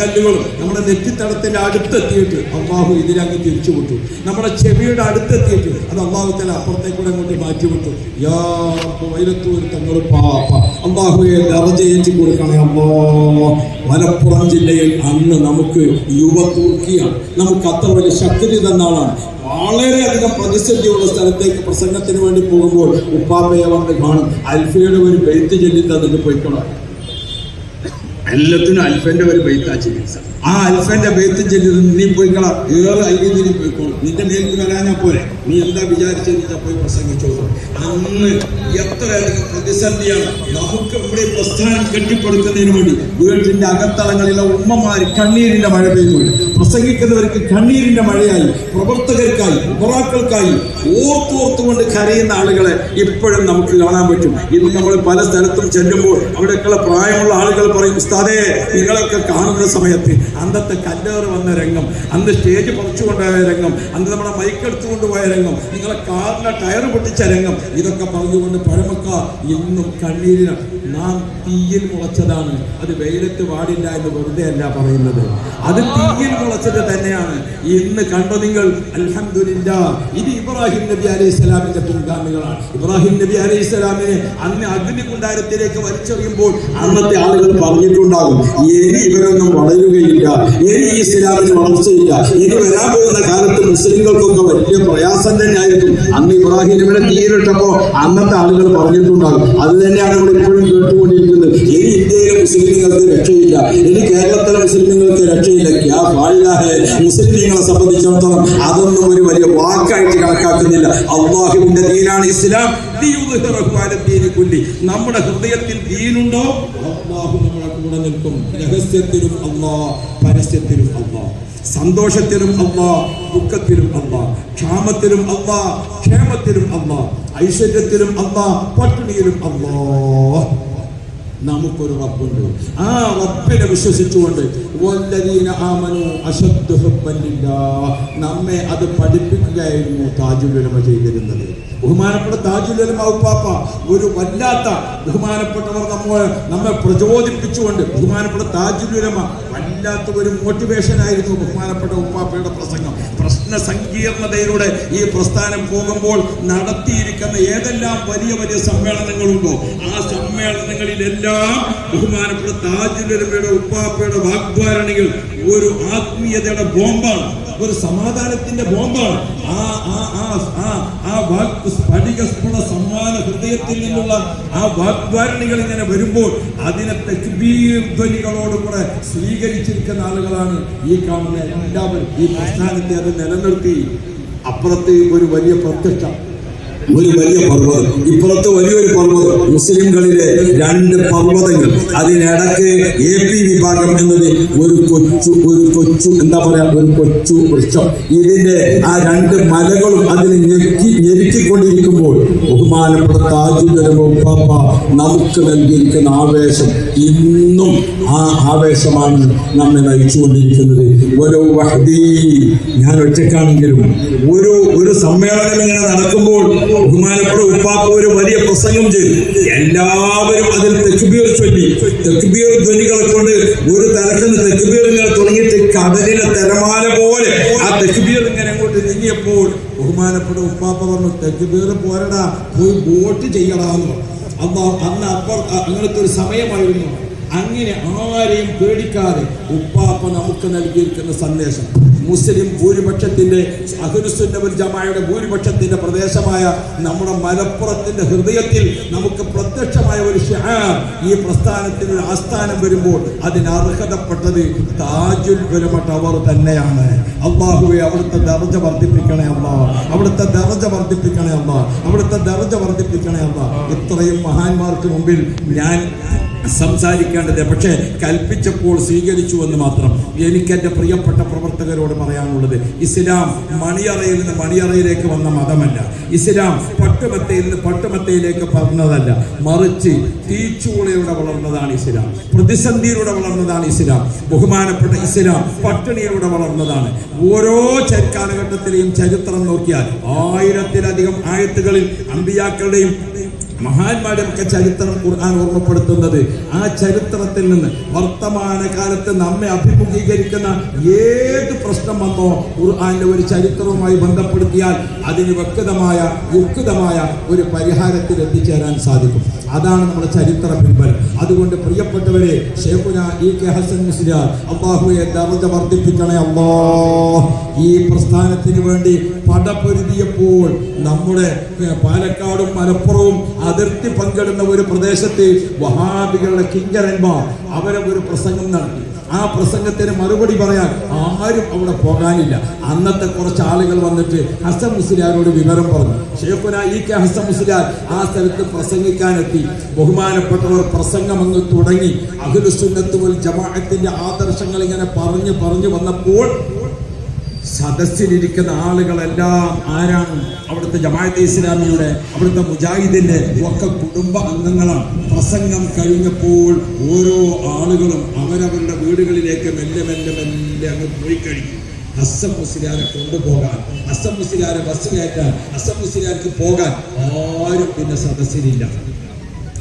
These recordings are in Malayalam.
കല്ലുകളും നമ്മുടെ നെറ്റിത്തടത്തിന്റെ അടുത്തെത്തിയിട്ട് അള്ളാഹു ഇതിലങ്ങ് തിരിച്ചു വിട്ടു. നമ്മുടെ ചെവിയുടെ അടുത്തെത്തിയിട്ട് അത് അള്ളാഹു തല അപ്പുറത്തേക്കൂടെ അങ്ങോട്ട് മാറ്റി വിട്ടു. യാ വൈലത്തൂർ തങ്ങൾ പാപ്പ അള്ളാഹുയെ നിറജയിച്ചു കൊടുക്കണേ അമ്മോ മലപ്പുറം ജില്ലയിൽ അന്ന് നമുക്ക് യുവതൂർക്കിയാണ് നമുക്ക് അത്ര വലിയ ശക്തി തന്ന ആളാണ്. വളരെയധികം പ്രതിസന്ധിയുള്ള സ്ഥലത്തേക്ക് പ്രസംഗത്തിന് വേണ്ടി പോകുമ്പോൾ ഉപ്പാപ്പയെ വന്ന് കാണും. അൽഫയുടെ ഒരു ബെയ്ത്ത് ചൊല്ലി അതിന് പോയിക്കണം എല്ലാത്തിനും അൽഫന്റെ ഒരു ബെയ്ത്താ ചികിത്സ. ആ അൽഫന്റെ ബെയ്ത്ത് ചെല്ലുന്നത് നീ പോയിക്കളാം. ഏറെ ഐതിരി പോയിക്കോളും. നിന്റെ മേൽക്ക് വരാനാ പോരെ. നീ എന്താ വിചാരിച്ചെന്ന് പോയി പ്രസംഗിച്ചോളൂ അന്ന് എത്രയധികം പ്രതിസന്ധിയാണ് നമുക്ക് ഇവിടെ പ്രസ്ഥാനം കെട്ടിപ്പടുക്കുന്നതിന് വേണ്ടി വീട്ടിന്റെ അകത്തളങ്ങളിലെ ഉമ്മമാർ കണ്ണീരിന്റെ മഴ പെയ്തു പ്രസംഗിക്കുന്നവർക്ക് കണ്ണീരിന്റെ മഴയായി പ്രവർത്തകർക്കായി ഉപറാക്കൾക്കായി ഓർത്തോർത്തുകൊണ്ട് കരയുന്ന ആളുകളെ ഇപ്പോഴും നമുക്ക് കാണാൻ പറ്റും. ഇന്ന് നമ്മൾ പല സ്ഥലത്തും ചെല്ലുമ്പോൾ അവിടെയൊക്കെയുള്ള പ്രായമുള്ള ആളുകൾ പറയും ഉസ്താദേ നിങ്ങളൊക്കെ കാണുന്ന സമയത്ത് അന്നത്തെ കല്ലേറ് വന്ന രംഗം അന്ന് സ്റ്റേജ് പറിച്ചുകൊണ്ടായ രംഗം അന്ന് നമ്മുടെ മൈക്കെടുത്തുകൊണ്ട് എടുത്തു രംഗം. നിങ്ങളെ കാറിന്റെ ടയർ പൊട്ടിച്ച രംഗം. ഇതൊക്കെ പറഞ്ഞുകൊണ്ട് പഴമക്ക ഇന്നും കണ്ണീരിന് നാം തീയിൽ മുളച്ചതാണ്. അത് വെയിലത്ത് പാടില്ല എന്ന് വെറുതെ അല്ല പറയുന്നത്. അത് തീയിൽ മുളച്ചത് തന്നെയാണ്. ഇന്ന് കണ്ടോ നിങ്ങൾ? അലഹമില്ല ഇത് ഇബ്രാഹിം നബി അലൈഹി സ്വലാമിന്റെ പിൻഗാമികളാണ് ഇബ്രാഹിം നബി അലൈഹി സ്വലാമിനെ അന്ന് കുണ്ടാരത്തിലേക്ക് വലിച്ചെറിയുമ്പോൾ അന്നത്തെ ആളുകൾ പറഞ്ഞിട്ടുണ്ടാകും ഇനി ഇവരൊന്നും വളരുകയില്ല. ഇനി ഇസ്ലാമിന് വളർച്ചയില്ല. ഇനി വരാൻ പോകുന്ന കാലത്ത് മുസ്ലിങ്ങൾക്കൊക്കെ വലിയ പ്രയാസം തന്നെയായിരിക്കും അന്ന് ഇബ്രാഹിം ഇവിടെ തീരിട്ടപ്പോ അന്നത്തെ ആളുകൾ പറഞ്ഞിട്ടുണ്ടാകും. അത് തന്നെയാണ് ഇവിടെ ഇപ്പോഴും കേട്ടുകൊണ്ടിരിക്കുന്നത്. ഇനി ഇന്ത്യയിലെ മുസ്ലിങ്ങൾക്ക് രക്ഷയില്ല. ഇനി കേരളത്തിലെ മുസ്ലിങ്ങൾക്ക് രക്ഷയില്ല. ക്യാ മുസ്ലിങ്ങളെ സംബന്ധിച്ചിടത്തോളം അതൊന്നും ഒരു വലിയ വാക്കായിട്ട് കണക്കാക്കുന്നില്ല. അള്ളാഹുവിന്റെ ദീനാണ് ഇസ്ലാം. നമ്മുടെ ഹൃദയത്തിൽ ദീനുണ്ടോ? അള്ളാഹു നമ്മളെ കൂടെ നിൽക്കും. രഹസ്യത്തിലും അള്ളാഹ് പരസ്യത്തിലും അള്ളാ സന്തോഷത്തിലും അമ്മ ദുഃഖത്തിലും അമ്മ ക്ഷാമത്തിലും അമ്മ ക്ഷേമത്തിലും അമ്മ ഐശ്വര്യത്തിലും അമ്മ പട്ടിണിയിലും അമ്മ നമുക്കൊരു റബ്ബുണ്ട്. ആ റബ്ബിനെ വിശ്വസിച്ചുകൊണ്ട്. നമ്മെ അത് പഠിപ്പിക്കുകയായിരുന്നു താജുൽ ഉലമ ചെയ്തിരുന്നത്. ബഹുമാനപ്പെട്ട താജുൽ ഉലമ ഉപ്പാപ്പ ഒരു വല്ലാത്ത ബഹുമാനപ്പെട്ടവർ നമ്മൾ നമ്മെ പ്രചോദിപ്പിച്ചുകൊണ്ട് ബഹുമാനപ്പെട്ട താജുൽ ഉലമ വല്ലാത്ത ഒരു മോട്ടിവേഷൻ ആയിരുന്നു ബഹുമാനപ്പെട്ട ഉപ്പാപ്പയുടെ പ്രസംഗം. പ്രശ്ന സങ്കീർണതയിലൂടെ ഈ പ്രസ്ഥാനം പോകുമ്പോൾ നടത്തിയിരിക്കുന്ന ഏതെല്ലാം വലിയ വലിയ സമ്മേളനങ്ങളുണ്ടോ ആ സമ്മേളനങ്ങളിലെല്ലാം ബഹുമാനപ്പെട്ട താജുലരമയുടെ ഉപ്പാപ്പയുടെ വാഗ്ദാരണികൾ ഒരു ആത്മീയതയുടെ ബോംബാണ്. ഒരു സമാധാനത്തിന്റെ ബോംബാണ്. ആ ആ ആ ആ ആ വാക്ക് സ്ഫടിക സ്ഫുട സമ്മാന ഹൃദയത്തിൽ നിന്നുള്ള ആ വാഗ്വാരണികൾ ഇങ്ങനെ വരുമ്പോൾ അതിനെ തക്ബീർ ധ്വനികളോടുകൂടെ സ്വീകരിച്ചിരിക്കുന്ന ആളുകളാണ് ഈ കാണുന്ന എല്ലാവരും. ഈ പ്രസ്ഥാനത്തെ അത് നിലനിർത്തി. അപ്പുറത്ത് ഒരു വലിയ പ്രത്യക്ഷ. ഒരു വലിയ പർവതം. ഇപ്പുറത്തെ വലിയൊരു പർവതം. മുസ്ലിംകളിലെ രണ്ട് പർവതങ്ങൾ. അതിനിടക്ക് എ പി വിഭാഗം എന്നത് ഒരു കൊച്ചു ഒരു കൊച്ചു എന്താ പറയാ ഒരു കൊച്ചു വൃക്ഷം. ഇതിന്റെ ആ രണ്ട് മലകളും അതിനെ ഞെക്കി ഞെരുക്കിക്കൊണ്ടിരിക്കുമ്പോൾ ബഹുമാനപ്പെട്ട താജുകരവും പാപ്പ നമുക്ക് നൽകിയിരിക്കുന്ന ആവേശം ഇന്നും ആ ആവേശമാണ് നമ്മെ നയിച്ചുകൊണ്ടിരിക്കുന്നത്. ഓരോ വഹദീ. ഞാൻ ഒറ്റക്കാണെങ്കിലും ഒരു ഒരു സമ്മേളനം ഇങ്ങനെ നടക്കുമ്പോൾ ഒരു വലിയ പ്രസംഗം ചെയ്തു. എല്ലാവരും അതിൽ തെക്കുബീർ ചൊല്ലി. തെക്കുബീർ ധ്വനികളെ കൊണ്ട് ഒരു തലത്തിൽ തെക്കുബീർ ഇങ്ങനെ തുടങ്ങിയിട്ട് കടലിലെ തിരമാല പോലെ ആ തെക്കുബീർ ഇങ്ങനെ അങ്ങോട്ട് നീങ്ങിയപ്പോൾ ബഹുമാനപ്പെട്ട ഉപ്പാപ്പ പറഞ്ഞു തെക്കുബീർ പോരടാ പോയി ബോട്ട് ചെയ്യടാ എന്ന് അന്ന് അന്ന് അപ്പുറ അങ്ങനത്തെ ഒരു സമയമായിരുന്നു. അങ്ങനെ ആരെയും പേടിക്കാതെ ഉപ്പാപ്പ നമുക്ക് നൽകിയിരിക്കുന്ന സന്ദേശം. മുസ്ലിം ഭൂരിപക്ഷത്തിന്റെ അഹുനുസുന്നവൽ ജമായുടെ ഭൂരിപക്ഷത്തിന്റെ പ്രദേശമായ നമ്മുടെ മലപ്പുറത്തിന്റെ ഹൃദയത്തിൽ നമുക്ക് പ്രത്യക്ഷമായ ഒരു ഈ പ്രസ്ഥാനത്തിന് ഒരു ആസ്ഥാനം വരുമ്പോൾ അതിന് അർഹതപ്പെട്ടത് താജുൽ ഉലമ ടവർ തന്നെയാണ്. അള്ളാഹുവെ അവിടുത്തെ ദർജ വർദ്ധിപ്പിക്കണേ അമ്മ അവിടുത്തെ ദർജ വർദ്ധിപ്പിക്കണേ അമ്മ അവിടുത്തെ ദർജ വർദ്ധിപ്പിക്കണേ അമ്മ ഇത്രയും മഹാന്മാർക്ക് മുമ്പിൽ ഞാൻ സംസാരിക്കേണ്ടത് പക്ഷേ കൽപ്പിച്ചപ്പോൾ സ്വീകരിച്ചു എന്ന് മാത്രം. എനിക്ക് എന്റെ പ്രിയപ്പെട്ട പ്രവർത്തകരോട് പറയാനുള്ളത് ഇസ്ലാം മണിയറയിൽ നിന്ന് മണിയറയിലേക്ക് വന്ന മതമല്ല. ഇസ്ലാം പട്ടുമത്തയിൽ നിന്ന് പട്ടുമത്തയിലേക്ക് പറഞ്ഞതല്ല മറിച്ച് തീച്ചൂളയുടെ വളർന്നതാണ് ഇസ്ലാം. പ്രതിസന്ധിയിലൂടെ വളർന്നതാണ് ഇസ്ലാം. ബഹുമാനപ്പെട്ട ഇസ്ലാം പട്ടിണിയിലൂടെ വളർന്നതാണ്. ഓരോ കാലഘട്ടത്തിലെയും ചരിത്രം നോക്കിയാൽ ആയിരത്തിലധികം ആയത്തുകളിൽ അമ്പിയാക്കളുടെയും മഹാന്മാരുടെയൊക്കെ ചരിത്രം ഖുർആൻ ഓർമ്മപ്പെടുത്തുന്നത് ആ ചരിത്രത്തിൽ നിന്ന് വർത്തമാന കാലത്ത് നമ്മെ അഭിമുഖീകരിക്കുന്ന ഏത് പ്രശ്നം വന്നോ ഖുർആാന്റെ ഒരു ചരിത്രവുമായി ബന്ധപ്പെടുത്തിയാൽ അതിന് വ്യക്തമായ യുക്തമായ ഒരു പരിഹാരത്തിൽ എത്തിച്ചേരാൻ സാധിക്കും. അതാണ് നമ്മുടെ ചരിത്ര പിൻബലം. അതുകൊണ്ട് പ്രിയപ്പെട്ടവരെ ഷേഖുന ഇ കെ ഹസൻ മിസ്ലിയാർ അള്ളാഹുയെ ദർജ വർദ്ധിപ്പിക്കണേ അള്ളാ ഈ പ്രസ്ഥാനത്തിന് വേണ്ടി പടപൊരുതിയപ്പോൾ നമ്മുടെ പാലക്കാടും മലപ്പുറവും അതിർത്തി പങ്കിടുന്ന ഒരു പ്രദേശത്തെ വഹാബികളുടെ കിങ്കരന്മാർ അവരെ ഒരു പ്രസംഗം നടത്തി. ആ പ്രസംഗത്തിന് മറുപടി പറയാൻ ആരും അവിടെ പോകാനില്ല. അന്നത്തെ കുറച്ച് ആളുകൾ വന്നിട്ട് ഹസൻ മുസ്ലിയാരോട് വിവരം പറഞ്ഞു. ഷേഖുന ഇ കെ ഹസൻ മുസ്ലിയാർ ആ സ്ഥലത്ത് പ്രസംഗിക്കാനെത്തി. ബഹുമാനപ്പെട്ടവർ പ്രസംഗം അങ്ങ് തുടങ്ങി. അഖിലുസുന്നത്ത് വൽ ജമാഅത്തിന്റെ ആദർശങ്ങൾ ഇങ്ങനെ പറഞ്ഞു പറഞ്ഞു വന്നപ്പോൾ സദസ്സിലിരിക്കുന്ന ആളുകളെല്ലാം ആരാണ്? അവിടുത്തെ ജമാഅത്തെ ഇസ്ലാമിയുടെ അവിടുത്തെ മുജാഹിദിന്റെ ഒക്കെ കുടുംബ അംഗങ്ങളാണ്. പ്രസംഗം കഴിഞ്ഞപ്പോൾ ഓരോ ആളുകളും അവരവരുടെ വീടുകളിലേക്ക് മെല്ലെ മെല്ലെ മെല്ലെ അങ്ങ് പോയി കഴിഞ്ഞു. അസം മുസ്ലിയാരെ കൊണ്ടുപോകാൻ അസം മുസ്ലിയാരെ ബസ് കയറ്റാൻ അസം മുസ്ലിയാർക്ക് പോകാൻ ആരും പിന്നെ സദസ്സിലില്ല.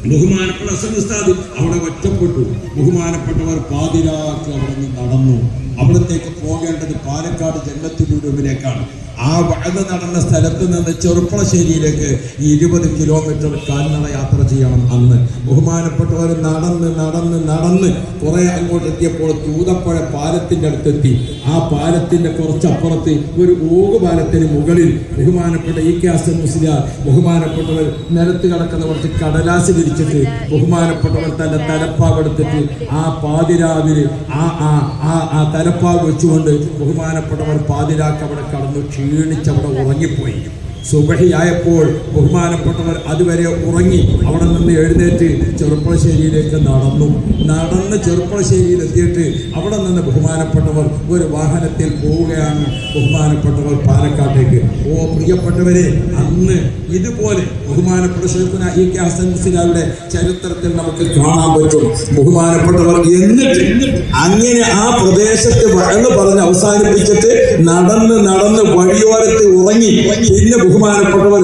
ബഹുമാനപ്പെട്ട അസം ഉസ്താദ് അവിടെ ഒറ്റപ്പെട്ടു. ബഹുമാനപ്പെട്ടവർ പാതിരാക്ക് അവിടെ നിന്ന് നടന്നു. അവിടത്തേക്ക് പോകേണ്ടത് പാലക്കാട് ജന്നത്തിലൂരുവിലേക്കാണ് ആ വഴുത നടന്ന സ്ഥലത്ത് നിന്ന് ചെറുപ്പളശ്ശേരിയിലേക്ക് ഇരുപത് കിലോമീറ്റർ കാൽനട യാത്ര ചെയ്യണം അന്ന്. ബഹുമാനപ്പെട്ടവർ നടന്ന് നടന്ന് നടന്ന് കുറെ അങ്ങോട്ട് എത്തിയപ്പോൾ തൂതപ്പഴ പാലത്തിന്റെ അടുത്തെത്തി. ആ പാലത്തിന്റെ കുറച്ചപ്പുറത്ത് ഒരു ഓകുപാലത്തിന് മുകളിൽ ബഹുമാനപ്പെട്ട ഇ കെ ഹസൻ മുസ്ലിയാർ ബഹുമാനപ്പെട്ടവർ നിലത്ത് കിടക്കുന്ന കുറച്ച് കടലാസ് വിരിച്ചിട്ട് ബഹുമാനപ്പെട്ടവർ തന്റെ തലപ്പാവെടുത്തിട്ട് ആ പാതിരാവിൽ ആ ആ ആ ആ തലപ്പാവ് വെച്ചുകൊണ്ട് ബഹുമാനപ്പെട്ടവർ പാതിരാക്ക് അവിടെ കടന്നു ക്ഷീണിച്ച് അവിടെ ഉറങ്ങിപ്പോയി. സുബഹിയായപ്പോൾ ബഹുമാനപ്പെട്ടവർ അതുവരെ ഉറങ്ങി അവിടെ നിന്ന് എഴുന്നേറ്റ് ചെറുപ്പളശ്ശേരിയിലേക്ക് നടന്നു. നടന്ന് ചെറുപ്പളശ്ശേരിയിൽ എത്തിയിട്ട് അവിടെ നിന്ന് ബഹുമാനപ്പെട്ടവർ ഒരു വാഹനത്തിൽ പോവുകയാണ് ബഹുമാനപ്പെട്ടവർ പാലക്കാട്ടേക്ക്. ഓ പ്രിയപ്പെട്ടവരെ അന്ന് ഇതുപോലെ ബഹുമാനപ്പെട്ട ഷെയ്ഖുന ഈ കെ ചരിത്രത്തിൽ നമുക്ക് കാണാൻ പറ്റും. ബഹുമാനപ്പെട്ടവർ എന്നിട്ട് അങ്ങനെ ആ പ്രദേശത്ത് വഴന്ന് പറഞ്ഞ് അവസാനിപ്പിച്ചിട്ട് നടന്ന് നടന്ന് വഴിയോരത്ത് ഉറങ്ങി. പിന്നെ ബഹുമാനപ്പെട്ടവർ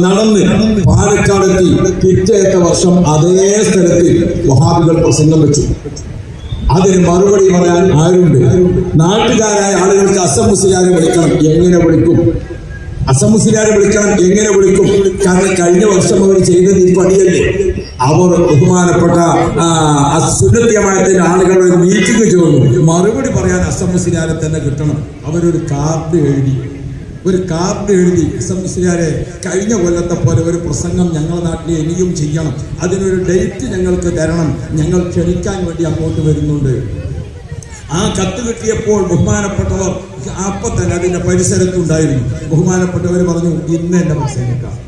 നടന്ന് പാലക്കാടെത്തി പിറ്റേത്ത വർഷം അതേ സ്ഥലത്ത് വഹാബികൾ പ്രസംഗം വെച്ചു. അതിന് മറുപടി പറയാൻ ആരുണ്ട്? നാട്ടുകാരായ ആളുകൾക്ക് അസം മുസ്ലിയാരെ വിളിക്കണം എങ്ങനെ വിളിക്കും? അസം മുസ്ലിയാരെ വിളിക്കണം എങ്ങനെ വിളിക്കും? കാരണം കഴിഞ്ഞ വർഷം അവർ ചെയ്തത് ഈ പണിയല്ലേ? അവർ ബഹുമാനപ്പെട്ട ആ, ആളുകളുടെ മീറ്റിംഗ് ചേർന്നു മറുപടി പറയാൻ അസം മുസ്ലിയാരെ തന്നെ കിട്ടണം. അവരൊരു കാർഡ് എഴുതി. ഒരു കാർഡ് എഴുതി. മുസ്ലിയാരെ കഴിഞ്ഞ കൊല്ലത്തെ പോലെ ഒരു പ്രസംഗം ഞങ്ങളുടെ നാട്ടിൽ ഇനിയും ചെയ്യണം. അതിനൊരു ഡേറ്റ് ഞങ്ങൾക്ക് തരണം. ഞങ്ങൾ ക്ഷണിക്കാൻ വേണ്ടി അങ്ങോട്ട് വരുന്നുണ്ട്. ആ കത്ത് കിട്ടിയപ്പോൾ ബഹുമാനപ്പെട്ടവർ അപ്പൊ തന്നെ അതിന്റെ പരിസരത്തുണ്ടായിരുന്നു. ബഹുമാനപ്പെട്ടവർ പറഞ്ഞു ഇന്ന് എന്റെ പ്രസംഗിക്കാം.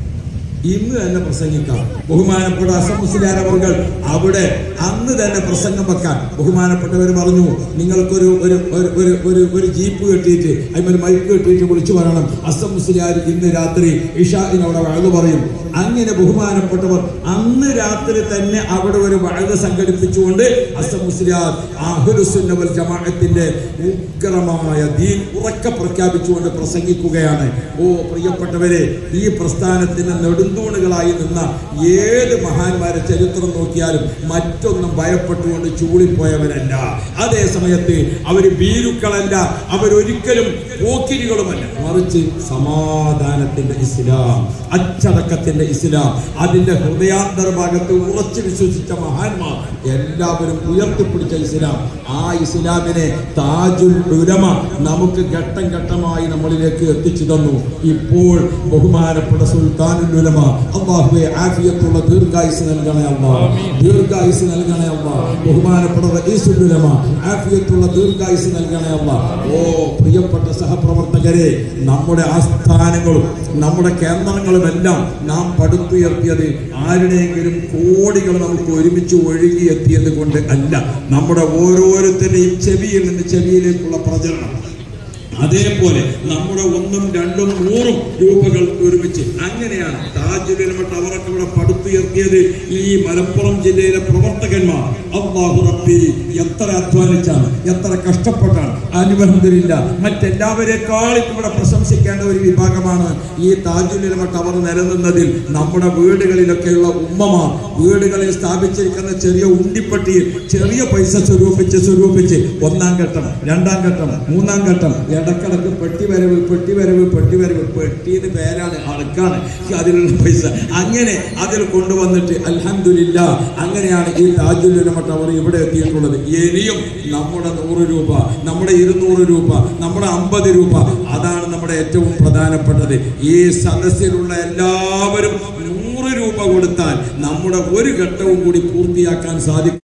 ഇന്ന് തന്നെ പ്രസംഗിക്കാം. ബഹുമാനപ്പെട്ട അസം മുസ്ലിയാരവർകൾ അവിടെ അന്ന് തന്നെ പ്രസംഗം വെക്കാൻ. ബഹുമാനപ്പെട്ടവർ പറഞ്ഞു നിങ്ങൾക്കൊരു ഒരു ഒരു ഒരു ഒരു ഒരു ജീപ്പ് കെട്ടിയിട്ട് അതിന്മേൽ മൈക്ക് കെട്ടിയിട്ട് വിളിച്ചു പറയണം. അസം മുസ്ലിയാർ ഇന്ന് രാത്രി ഇഷാദിനോട് വഴത് പറയും. അങ്ങനെ ബഹുമാനപ്പെട്ടവർ അന്ന് രാത്രി തന്നെ അവിടെ ഒരു വഴക സംഘടിപ്പിച്ചുകൊണ്ട് അസം മുസ്ലിയാർ അഹുലുസുന്നവൽ ജമാഅത്തിന്റെ ഉഗ്രമായ ദീൻ ഉറക്ക പ്രഖ്യാപിച്ചുകൊണ്ട് പ്രസംഗിക്കുകയാണ്. ഓ പ്രിയപ്പെട്ടവരെ ഈ പ്രസ്ഥാനത്തിന് നെടുന്തൂണുകളായി നിന്ന ഏത് മഹാന്മാരെ ചരിത്രം നോക്കിയാലും മറ്റൊന്നും ഭയപ്പെട്ടുകൊണ്ട് ചൂളിപ്പോയവരല്ല. അതേ സമയത്ത് അവർ ഭീരുക്കളല്ല അവരൊരിക്കലും പോക്കിരികളുമല്ല. മറിച്ച് സമാധാനത്തിന്റെ ഇസ്ലാം അച്ചടക്കത്തിന്റെ ഇസ്ലാം. അതിന്റെ ഹൃദയാന്തരഭാഗത്ത് ഉറച്ചു വിശ്വസിച്ച മഹാന്മാർ എല്ലാവരും ഉയർത്തിപ്പിടിച്ച ഇസ്ലാം. ആ ഇസ്ലാമിനെ താജുൽ ഉലമ നമുക്ക് ഘട്ടം ഘട്ടമായി നമ്മളിലേക്ക് എത്തിച്ചു തന്നു. ഇപ്പോൾ ബഹുമാനപ്പെട്ട സുൽത്താനുൽ ഉലമ അള്ളാഹുവെ ആഫിയത്തുള്ള ദീർഘായുസ് നൽകണേ അമ്മ ദീർഘായുസ് നൽകണേ അമ്മ ബഹുമാനപ്പെട്ട റഈസുൽ ഉലമ ആഫിയത്തുള്ള ദീർഘായുസ് നൽകണേ അമ്മ ഓ പ്രിയപ്പെട്ട സഹപ്രവർത്തകരെ നമ്മുടെ ആസ്ഥാനങ്ങളും നമ്മുടെ കേന്ദ്രങ്ങളുമെല്ലാം നാം പടുത്തുയർത്തിയത് ആരുടെയെങ്കിലും കോടികൾ നമുക്ക് ഒരുമിച്ച് ഒഴുകിയെത്തിയത് കൊണ്ട് അല്ല. നമ്മുടെ ഓരോരുത്തരുടെയും ചെവിയിൽ നിന്ന് ചെവിയിലേക്കുള്ള പ്രചരണം. അതേപോലെ നമ്മുടെ ഒന്നും രണ്ടും നൂറും രൂപകൾ ഒരുമിച്ച് അങ്ങനെയാണ് താജുലിമ ടവറൊക്കെ ഇവിടെ പടുത്തുയർത്തിയത്. ഈ മലപ്പുറം ജില്ലയിലെ പ്രവർത്തകന്മാർ. അള്ളാഹു റബ്ബി എത്ര അധ്വാനിച്ചാണ് എത്ര കഷ്ടപ്പെട്ടാണ്. അനുബന്ധമില്ല മറ്റെല്ലാവരെക്കാളും ഇവിടെ പ്രശംസിക്കേണ്ട ഒരു വിഭാഗമാണ് ഈ താജുലിമ ടവർ നിലനിന്നതിൽ നമ്മുടെ വീടുകളിലൊക്കെയുള്ള ഉമ്മമാർ. വീടുകളിൽ സ്ഥാപിച്ചിരിക്കുന്ന ചെറിയ ഉണ്ടിപ്പട്ടിയിൽ ചെറിയ പൈസ സ്വരൂപിച്ച് സ്വരൂപിച്ച് ഒന്നാം ഘട്ടം രണ്ടാം ഘട്ടം മൂന്നാം ഘട്ടം ഇടക്കിടക്ക് പെട്ടി വരവ് പെട്ടി വരവ് പെട്ടി വരവ്. പെട്ടിന്ന് പേരാണ് അടക്കാണ് അതിലുള്ള പൈസ. അങ്ങനെ അതിൽ കൊണ്ടുവന്നിട്ട് അലഹമില്ല അങ്ങനെയാണ് ഈ താജുലുലമ ടവർ ഇവിടെ എത്തിയിട്ടുള്ളത്. ഇനിയും നമ്മുടെ നൂറ് രൂപ നമ്മുടെ ഇരുന്നൂറ് രൂപ നമ്മുടെ അമ്പത് രൂപ അതാണ് നമ്മുടെ ഏറ്റവും പ്രധാനപ്പെട്ടത്. ഈ സദസ്സിലുള്ള എല്ലാവരും നൂറ് രൂപ കൊടുത്താൽ നമ്മുടെ ഒരു ഘട്ടവും കൂടി പൂർത്തിയാക്കാൻ സാധിക്കും.